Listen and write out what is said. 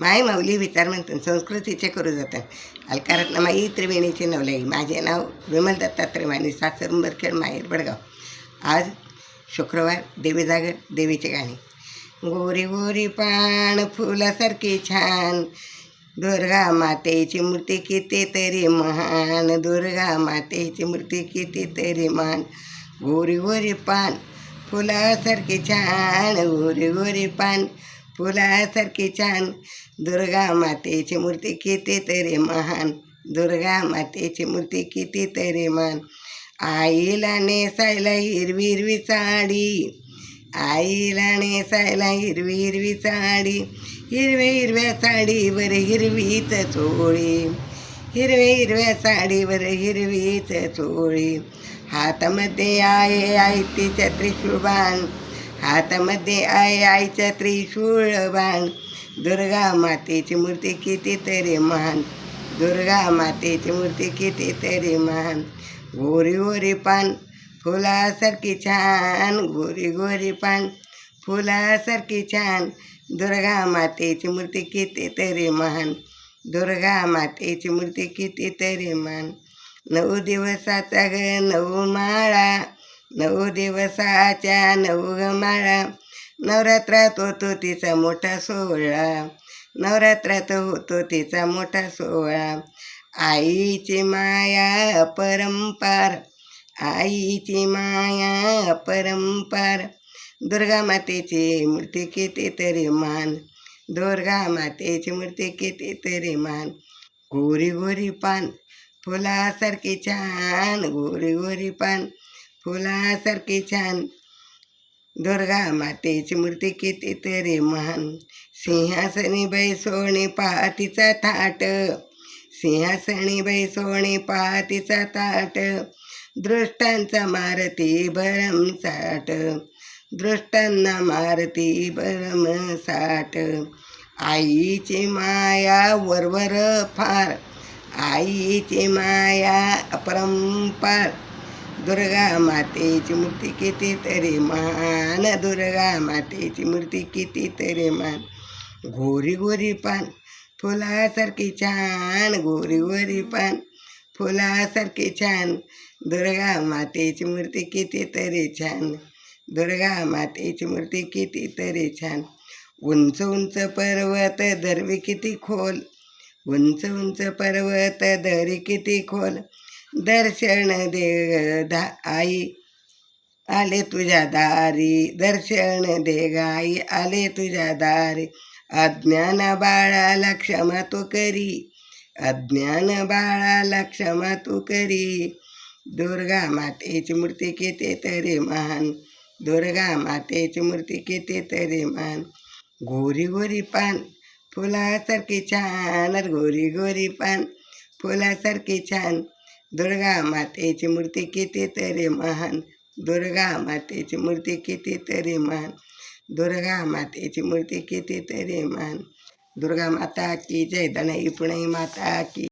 माय माऊली विचार म्हणतात संस्कृतीचे करू जातात अलकारात माई त्रिवेणीचे नवलाई माझे नाव विमल दत्ता माने सासर उंबरखेड माहेर बडगाव आज शुक्रवार देवी जागर देवीचे गाणे. गोरी गोरी पान फुलासारखी छान. दुर्गा मातेची मूर्ती किती तरी महान. दुर्गा मातेची मूर्ती किती तरी महान. गोरी गोरी पान फुलासारखी छान. गोरी गोरी पान फुलासारखी छान. दुर्गा मातेची मूर्ती किती तरी महान. दुर्गा मातेची मूर्ती किती तरी महान. आईला नेसायला हिरवी हिरवी साडी. आईला नेसायला हिरवी हिरवी साडी. हिरव्या हिरव्या साडीवर हिरवीच चोळी. हिरव्या हिरव्या साडीवर हिरवीच चोळी. हातामध्ये आहे आई तिच्या बाण हातामध्ये आहे आईच्या त्रिशूळ बाण. दुर्गा मातेची मूर्ती कितीतरी महान. दुर्गा मातेची मूर्ती कितीतरी महान. गोरी गोरी पान फुलासारखी छान. गोरी गोरी पान फुलासारखी छान. दुर्गा मातेची मूर्ती कितीतरी महान. दुर्गा मातेची मूर्ती कितीतरी महान. नऊ दिवसाचा ग नऊ माळा. नऊ दिवसाच्या नऊ माळा नवरात्रात होतो तिचा मोठा सोहळा. नवरात्रात होतो तिचा मोठा सोहळा. आईची माया अपरंपार. आईची माया अपरंपार. दुर्गा मातेची मूर्ती कितीतरी मान. दुर्गा मातेची मूर्ती कितीतरी मान. गोरी गोरी पान. फुलासारखी छान गोरी गोरी पान. फुलासारखी छान. दुर्गा मातेची मूर्ती कितीतरी महान. सिंहासनी बाई सोने पहातीचा थाट. सिंहासनी बाई सोने पहातीचा ताट दृष्टांचा मारती भरमसाट दृष्टांना मारती भरमसाट आईची माया वरवर फार. आईची माया अपरंपार. दुर्गा मातेची मूर्ती कितीतरी मान दुर्गा मातेची मूर्ती कितीतरी मान गोरी गोरी पान फुलासारखी छान. गोरी गोरी पान फुलासारखी छान. दुर्गा मातेची मूर्ती कितीतरी छान. दुर्गा मातेची मूर्ती कितीतरी छान. उंच उंच पर्वत धरवी किती खोल. उंच उंच पर्वत धरी किती खोल. दर्शन दे धा आई आले तुझ्या दारी दर्शन दे गाई आले तुझ्या दारी अज्ञान बाळाला क्षमा तू करी अज्ञान बाळाला क्षमा तू करी दुर्गा मातेची मूर्ती किती तरी महान दुर्गा मातेची मूर्ती किती तरी महान गोरी गोरी पान फुलासारखी छान गोरी गोरी पान फुलासारखी छान दुर्गा मातेची मूर्ती कितीतरी महान. दुर्गा मातेची मूर्ती कितीतरी महान. दुर्गा मातेची मूर्ती कितीतरी महान. दुर्गा माता की जय दनाई पुणे माता की